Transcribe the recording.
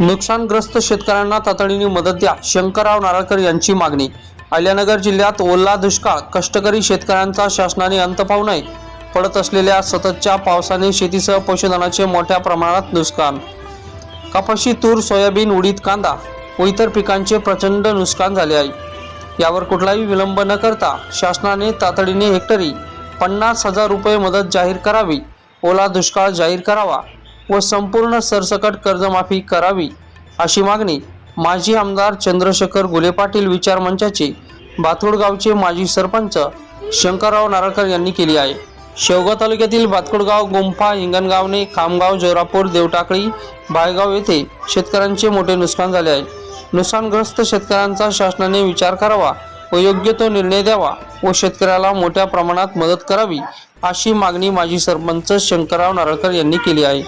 नुकसानग्रस्त शेतकऱ्यांना तातडीने मदत द्या शंकरराव नारळकर यांची मागणी. अहिल्यानगर जिल्ह्यात ओला दुष्काळ कष्टकरी शेतकऱ्यांचा शासनाने अंत पाहू नये पडत असलेल्या सततच्या पावसाने शेतीसह पशुधनाचे मोठ्या प्रमाणात नुकसान. कपाशी तूर सोयाबीन उडीद कांदा व इतर पिकांचे प्रचंड नुकसान झाले आहे. यावर कुठलाही विलंब न करता शासनाने तातडीने हेक्टरी पन्नास हजार रुपये मदत जाहीर करावी ओला दुष्काळ जाहीर करावा व संपूर्ण सरसकट कर्जमाफी करावी अशी मागणी माजी आमदार चंद्रशेखर गुले पाटील विचार मंचाचे बाथोड गावचे माजी सरपंच शंकरराव नारळकर यांनी केली आहे. शेवगाव तालुक्यातील बातकुडगाव गुंफा हिंगणगावने खामगाव जोरापूर देवटाकळी बाळगाव येथे शेतकऱ्यांचे मोठे नुकसान झाले आहे. नुकसानग्रस्त शेतकऱ्यांचा शासनाने विचार करावा व योग्य तो निर्णय द्यावा व शेतकऱ्याला मोठ्या प्रमाणात मदत करावी अशी मागणी माजी सरपंच शंकरराव नारळकर यांनी केली आहे.